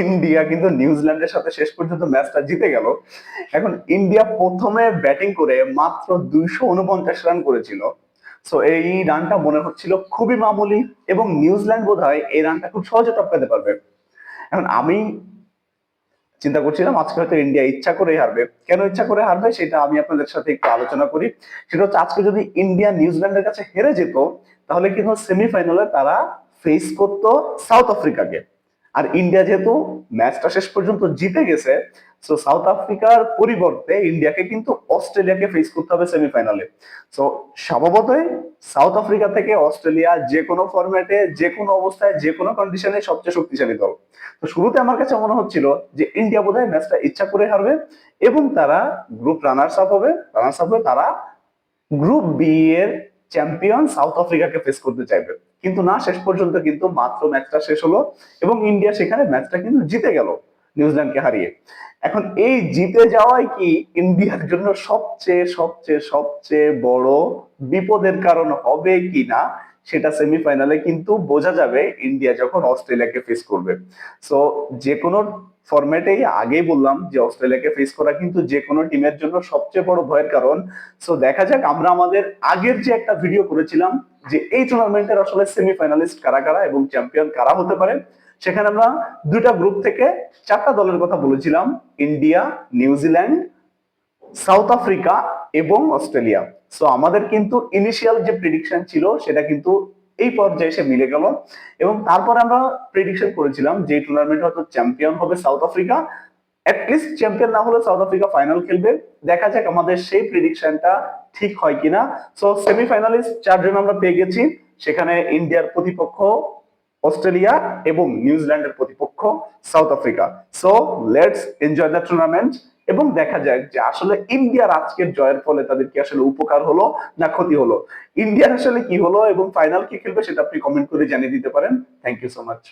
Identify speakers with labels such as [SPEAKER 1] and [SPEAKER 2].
[SPEAKER 1] India, কিন্তু নিউজিল্যান্ডের সাথে শেষ পর্যন্ত ম্যাচটা জিতে গেল। এখন ইন্ডিয়া প্রথমে ব্যাটিং করে মাত্র দুইশো উনপঞ্চাশ রান করেছিল। সো এই রানটা মনে হচ্ছিল খুবই মামুলি এবং নিউজিল্যান্ড বোধ হয় এই রানটা খুব সহজে টপকাতে পারবে। এখন আমি চিন্তা করছিলাম, আজকে হয়তো ইন্ডিয়া ইচ্ছা করেই হারবে। কেন ইচ্ছা করে হারবে সেটা আমি আপনাদের সাথে একটু আলোচনা করি। সেটা হচ্ছে আজকে যদি ইন্ডিয়া নিউজিল্যান্ডের কাছে হেরে যেত, তাহলে কিন্তু সেমিফাইনালে তারা ফেস করতো সাউথ আফ্রিকাকে আর ইন্ডিয়া যেহেতু ম্যাচটা শেষ পর্যন্ত জিতে গেছে সো সাউথ আফ্রিকার পরিবর্তে ইন্ডিয়াকে কিন্তু অস্ট্রেলিয়াকে ফেস করতে হবে সেমিফাইনালে সো স্বভাবতই সাউথ আফ্রিকা থেকে অস্ট্রেলিয়া যে কোনো ফরম্যাটে যে কোনো অবস্থায়, যে কোনো কন্ডিশনে সবচেয়ে শক্তিশালী দল। তো শুরুতে আমার কাছে মনে হচ্ছিল যে ইন্ডিয়া বোধহয় ম্যাচটা ইচ্ছা করে হারবে এবং তারা গ্রুপ রানার্স আপ হবে। রানার্স আপ হয়ে তারা গ্রুপ বি এর চ্যাম্পিয়ন সাউথ আফ্রিকাকে ফেস করতে চাইবে। কিন্তু না, শেষ পর্যন্ত কিন্তু মাত্র ম্যাচটা শেষ হলো এবং ইন্ডিয়া সেখানে ম্যাচটা কিন্তু জিতে গেল নিউজিল্যান্ডকে হারিয়ে। এখন এই জিতে যাওয়াই কি ইন্ডিয়ার জন্য সবচেয়ে সবচেয়ে সবচেয়ে বড় বিপদের কারণ হবে কি না? সেটা সেমিফাইনালে কিন্তু বোঝা যাবে ইন্ডিয়া যখন অস্ট্রেলিয়াকে ফেস করবে। সো যে কোনো ফরম্যাটেই আগেই বললাম যে অস্ট্রেলিয়াকে ফেস করা কিন্তু যে কোনো টিমের জন্য সবচেয়ে বড় ভয়ের কারণ। সো দেখা যাক, আমরা আমাদের আগের যে একটা ভিডিও করেছিলাম যে এই টুর্নামেন্টের আসলে সেমিফাইনালিস্ট কারা কারা এবং চ্যাম্পিয়ন কারা হতে পারে, সেখানে আমরা দুইটা গ্রুপ থেকে চারটা দলের কথা বলেছিলাম। ইন্ডিয়া নিউজিল্যান্ড সাউথ আফ্রিকা এবং অস্ট্রেলিয়া সো আমাদের কিন্তু ইনিশিয়াল যে প্রিডিকশন ছিল, সেটা কিন্তু এই পর্যায়ে এসে মিলে গেল। এবং তারপর আমরা প্রেডিকশন করেছিলাম যে টুর্নামেন্ট হয়তো চ্যাম্পিয়ন হবে সাউথ আফ্রিকা অ্যাটলিস্ট চ্যাম্পিয়ন না হলে সাউথ আফ্রিকা ফাইনাল খেলবে। দেখা যাক আমাদের সেই প্রেডিকশনটা ঠিক হয় কিনা। সো সেমিফাইনালিস্ট চারজন আমরা পেয়ে গেছি। সেখানে ইন্ডিয়ার প্রতিপক্ষ, অস্ট্রেলিয়া এবং নিউজিল্যান্ডের প্রতিপক্ষ South Africa so let's enjoy the tournament এবং দেখা যাক যে আসলে ইন্ডিয়ার আজকের জয়ের ফলে তাদের কি আসলে উপকার হলো না ক্ষতি হলো। ইন্ডিয়ার আসলে কি হলো এবং ফাইনাল কি খেলবে সেটা আপনি কমেন্ট করে জানিয়ে দিতে পারেন। Thank you so much